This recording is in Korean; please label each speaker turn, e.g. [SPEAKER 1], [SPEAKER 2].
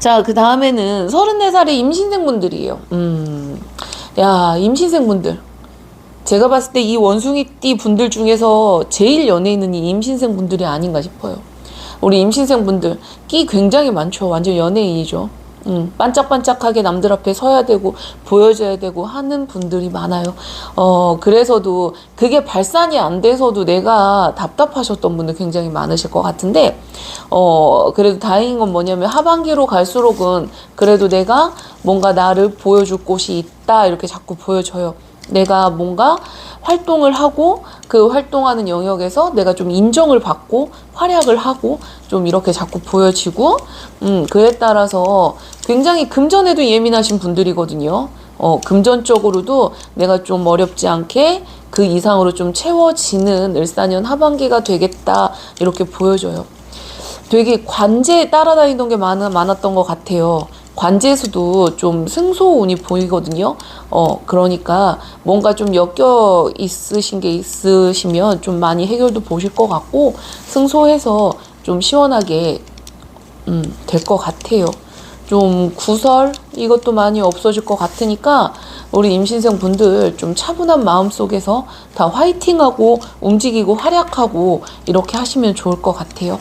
[SPEAKER 1] 자, 그 다음에는 34살의 임신생분들이에요. 음, 야, 임신생분들. 제가 봤을 때 이 원숭이띠 분들 중에서 제일 연예인은 이 임신생 분들이 아닌가 싶어요. 우리 임신생 분들 끼 굉장히 많죠. 완전 연예인이죠. 음, 반짝반짝하게 남들 앞에 서야 되고 보여줘야 되고 하는 분들이 많아요. 어, 그래서도 그게 발산이 안 돼서도 내가 답답하셨던 분들 굉장히 많으실 것 같은데, 어, 그래도 다행인 건 뭐냐면 하반기로 갈수록은 그래도 내가 뭔가 나를 보여줄 곳이 있다 이렇게 자꾸 보여줘요. 내가 뭔가 활동을 하고 그 활동하는 영역에서 내가 좀 인정을 받고 활약을 하고 좀 이렇게 자꾸 보여지고 음 그에 따라서 굉장히 금전에도 예민하신 분들이거든요. 어 금전적으로도 내가 좀 어렵지 않게 그 이상으로 좀 채워지는 을사년 하반기가 되겠다 이렇게 보여져요. 되게 관제에 따라다니던 게 많아, 많았던 것 같아요. 관제에서도 좀 승소운이 보이거든요. 어, 그러니까 뭔가 좀 엮여 있으신 게 있으시면 좀 많이 해결도 보실 것 같고, 승소해서 좀 시원하게, 음, 될 것 같아요. 좀 구설 이것도 많이 없어질 것 같으니까 우리 임신생 분들 좀 차분한 마음 속에서 다 화이팅하고 움직이고 활약하고 이렇게 하시면 좋을 것 같아요.